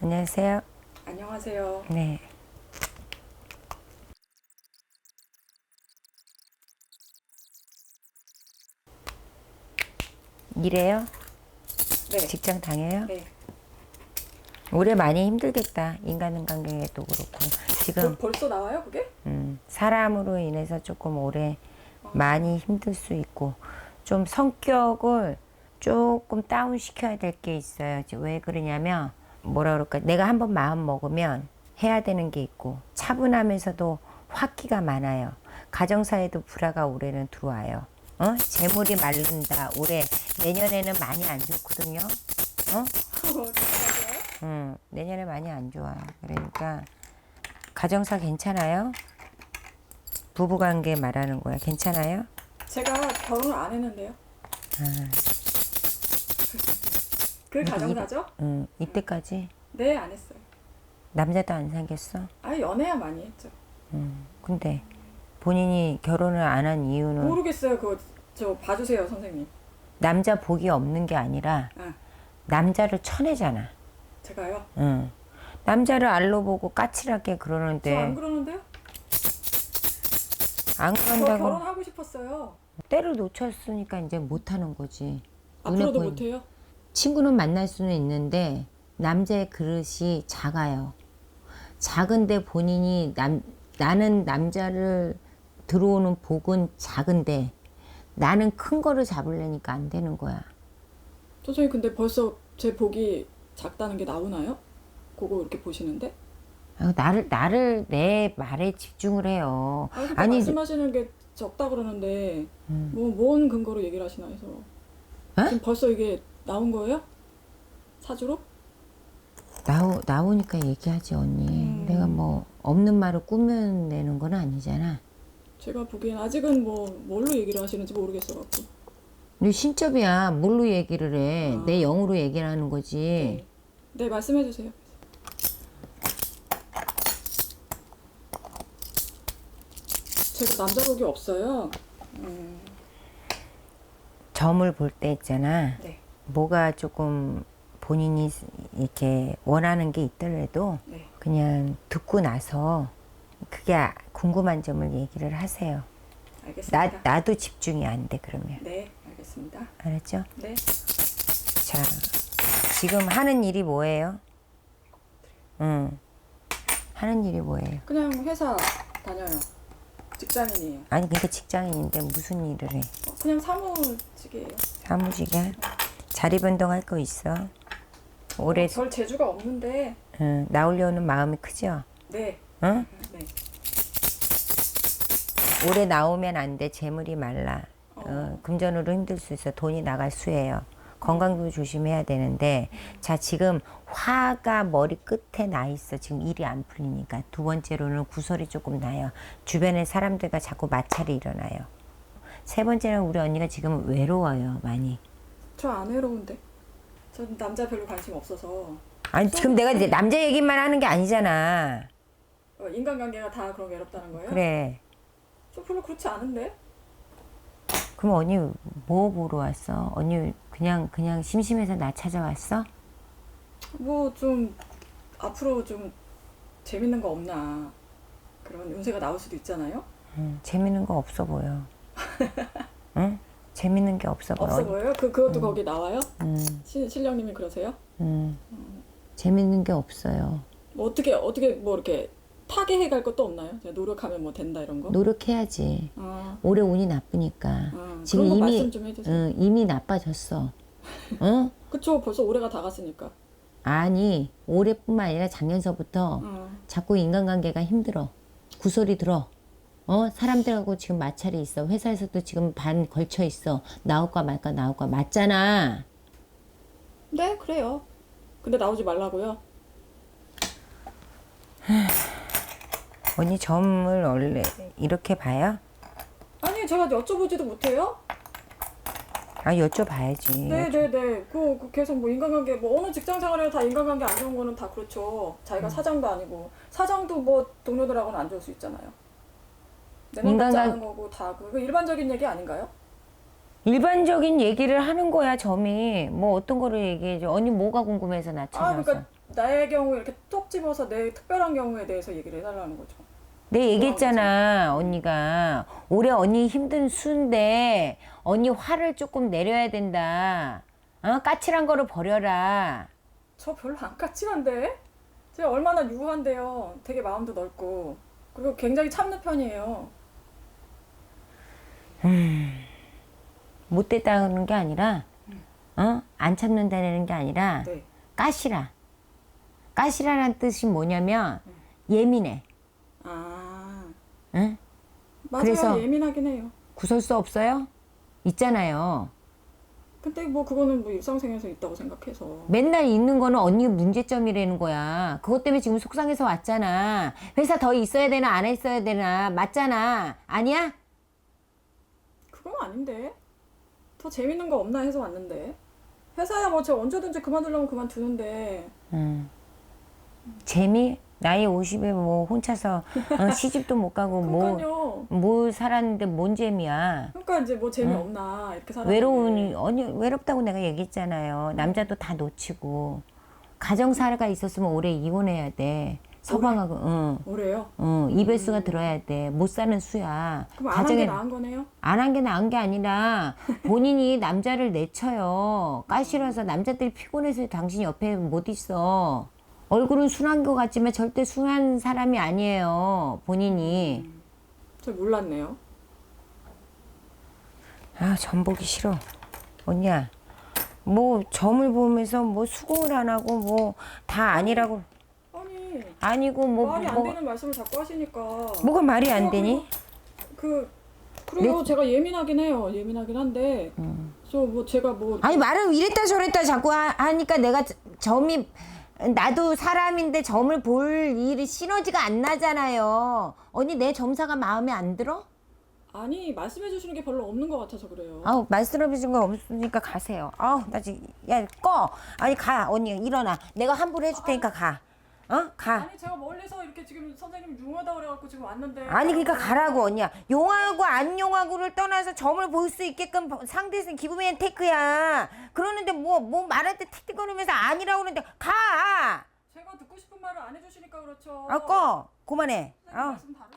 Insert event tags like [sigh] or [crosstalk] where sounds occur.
안녕하세요. 안녕하세요. 네. 일해요? 네. 직장 다녀요? 네. 올해 많이 힘들겠다. 인간관계도 그렇고. 지금 벌- 벌써 나와요, 그게? 음, 사람으로 인해서 조금 오래 많이 힘들 수 있고 좀 성격을 조금 다운 시켜야 될 게 있어요. 왜 그러냐면 뭐라 그럴까 내가 한번 마음 먹으면 해야 되는 게 있고 차분하면서도 화기가 많아요. 가정사에도 불화가 올해는 들어와요. 어? 재물이 마른다. 올해 내년에는 많이 안 좋거든요. 어? 음, 내년에 많이 안 좋아. 그러니까 가정사 괜찮아요? 부부관계 말하는 거야. 괜찮아요? 제가 결혼을 안 했는데요. 그 가정사죠? 음, 이때까지 네, 안 했어요. 남자도 안 사귀었어. 아, 연애야 많이 했죠. 음, 근데 본인이 결혼을 안 한 이유는 모르겠어요. 그거 저 봐주세요, 선생님. 남자 복이 없는 게 아니라 아, 남자를 쳐내잖아. 제가요? 응. 남자를 알로 보고 까칠하게 저 안 그러는데 그러는데요? 안 저 그런다고 결혼하고 싶었어요. 때를 놓쳤으니까 이제 못 하는 거지. 눈에 앞으로도 보이- 못해요? 친구는 만날 수는 있는데 남자의 그릇이 작아요. 작은데 본인이 남, 나는 남자를 들어오는 복은 작은데 나는 큰 거를 잡으려니까 안 되는 거야. 선생님, 근데 벌써 제 복이 작다는 게 나오나요? 그거 이렇게 보시는데? 아, 나를 나를 내 말에 집중을 해요. 아, 근데 아니 말씀하시는 게 적다 그러는데 뭐뭔 근거로 얘기를 하시나 해서 지금 벌써 이게 나온 거예요? 사주로? 나오 나오니까 얘기하지 언니. 음. 내가 뭐 없는 말을 꾸며내는 건 아니잖아. 제가 보기엔 아직은 뭐 뭘로 얘기를 하시는지 모르겠어 갖고. 네 신접이야. 뭘로 얘기를 해? 아. 내 영으로 얘기를 하는 거지. 네. 네, 말씀해 주세요. 제가 남자 복이 없어요. 음, 점을 볼 때 있잖아. 네. 뭐가 조금 본인이 이렇게 원하는 게 있더라도 네. 그냥 듣고 나서 그게 아- 궁금한 점을 얘기를 하세요. 나, 알겠습니다. 나도 집중이 안 돼, 그러면. 네, 알겠습니다. 알았죠? 네. 자, 지금 하는 일이 뭐예요? 응. 하는 일이 뭐예요? 그냥 회사 다녀요. 직장인이에요. 아니, 그러니까 직장인인데 무슨 일을 해? 어, 그냥 사무직이에요. 사무직에 자리 변동할 거 있어? 올해 별 재주가 없는데. 응, 나오려는 마음이 크죠? 네. 응? 네. 올해 나오면 안 돼. 재물이 말라. 어, 금전으로 힘들 수 있어. 돈이 나갈 수예요. 건강도 조심해야 되는데, 자, 지금 화가 머리 끝에 나 있어. 지금 일이 안 풀리니까. 두 번째로는 구설이 조금 나요. 주변에 사람들과 자꾸 마찰이 일어나요. 세 번째는 우리 언니가 지금 외로워요, 많이. 저 안 외로운데. 전 남자 별로 관심 없어서. 아니, 지금 내가 이제 남자 얘기만 하는 게 아니잖아. 어, 인간관계가 다 그런 외롭다는 거예요? 그래. 저 별로 그렇지 않은데. 그럼 언니 뭐 보러 왔어? 언니 그냥, 그냥 심심해서 나 찾아왔어? 뭐 좀 앞으로 좀 재밌는 거 없나 그런 운세가 나올 수도 있잖아요. 응, 재밌는 거 없어 보여. [laughs] 응? 재밌는 게 없어 보여. 없어 보여요? 그 그것도 거기 나와요? 음, 신 신령님이 그러세요? 음. 재밌는 게 없어요. 뭐 어떻게 어떻게 뭐 이렇게 타개해 갈 것도 없나요? 제가 노력하면 뭐 된다 이런 거? 노력해야지. 아, 올해 운이 나쁘니까. 아, 지금 그런 거 이미 말씀 좀 해주세요. 응, 이미 나빠졌어. 응? [laughs] 그쵸 벌써 올해가 다 갔으니까. 아니 올해뿐만 아니라 작년서부터 어, 자꾸 인간관계가 힘들어. 구설이 들어. 어 사람들하고 지금 마찰이 있어. 회사에서도 지금 반 걸쳐 있어. 나올까 말까 나올까 맞잖아. 네 그래요. 근데 나오지 말라고요. [sighs] 언니 점을 원래 이렇게 봐요? 아니 제가 여쭤보지도 못해요. 아 여쭤봐야지. 네 네 네. 그, 그 계속 뭐 인간관계 뭐 어느 직장 생활에 다 인간관계 안 좋은 거는 다 그렇죠. 자기가 음. 사장도 아니고 사장도 뭐 동료들하고는 안 좋을 수 있잖아요. 않은 거고 다 그거 일반적인 얘기 아닌가요? 일반적인 얘기를 하는 거야 점이 뭐 어떤 거를 얘기해줘 언니 뭐가 궁금해서 나아 그러니까 나의 경우에 이렇게 톡 집어서 내 특별한 경우에 대해서 얘기를 해달라는 거죠. 내 얘기했잖아 언니가 올해 언니 힘든 수인데 언니 화를 조금 내려야 된다. 어 까칠한 거를 버려라. 저 별로 안 까칠한데? 제가 얼마나 유한데요. 되게 마음도 넓고 그리고 굉장히 참는 편이에요. 못됐다는 게 아니라 어 안 참는다는 게 아니라 네. 까시라. 까시라란 뜻이 뭐냐면 예민해. 아 응? 맞아요. 그래서- 예민하긴 해요. 구설 수 없어요? 있잖아요. 근데 뭐 그거는 뭐 일상생활에서 있다고 생각해서 맨날 있는 거는 언니 문제점이라는 거야. 그것 때문에 지금 속상해서 왔잖아. 회사 더 있어야 되나 안 했어야 되나 맞잖아. 아니야? 그건 아닌데 더 재밌는 거 없나 해서 왔는데 회사야 뭐 제가 언제든지 그만두려면 그만두는데 음. 재미? 나이 50에 뭐 혼자서 어, [laughs] 시집도 못 가고 뭐, 그러니까요. 뭐 살았는데 뭔 재미야. 그러니까 이제 뭐 재미없나 이렇게 살았는데 외로우니 언니 외롭다고 내가 얘기했잖아요. 남자도 다 놓치고 가정사가 있었으면 올해 이혼해야 돼. 서방하고 응. 뭐래요? 응, 이별수가 들어야 돼. 못 사는 수야. 그럼 안 한 게 나은 거네요? 안 한 게 나은 게 아니라 [laughs] 본인이 남자를 내쳐요. 까실어서 남자들이 피곤해서 당신 옆에 못 있어. 얼굴은 순한 것 같지만 절대 순한 사람이 아니에요. 본인이. 저 몰랐네요. 아, 점 보기 싫어. 언니야. 뭐 점을 보면서 뭐 수긍을 안 하고 뭐 다 아니라고 아니 아니고 뭐 말이 안 뭐, 되는 말씀을 자꾸 하시니까 뭐가 말이 안 어, 되니? 그 그리고 제가 예민하긴 해요. 예민하긴 한데 저 뭐 제가 뭐 음. 아니 말을 이랬다 저랬다 자꾸 하- 하니까 내가 저- 점이 나도 사람인데 점을 볼 일이 시너지가 안 나잖아요. 언니 내 점사가 마음에 안 들어? 아니 말씀해 주시는 게 별로 없는 것 같아서 그래요. 아우 말씀해 주신 거 없으니까 가세요. 아우 나 지금 야 꺼. 아니 가 언니 일어나. 내가 환불 해 줄 테니까 가. 어 가. 아니 제가 멀리서 이렇게 지금 선생님 융하다 그래갖고 지금 왔는데 아니 그러니까 가라고 언니야. 용하고 안 용하고를 떠나서 점을 볼 수 있게끔 상대에서 기브맨 테크야. 그러는데 뭐 뭐 말할 때 틱틱거리면서 아니라고 그러는데 가. 제가 듣고 싶은 말을 안 해주시니까 그렇죠. 아 꺼. 그만해. 선생님 아. 말씀 다르.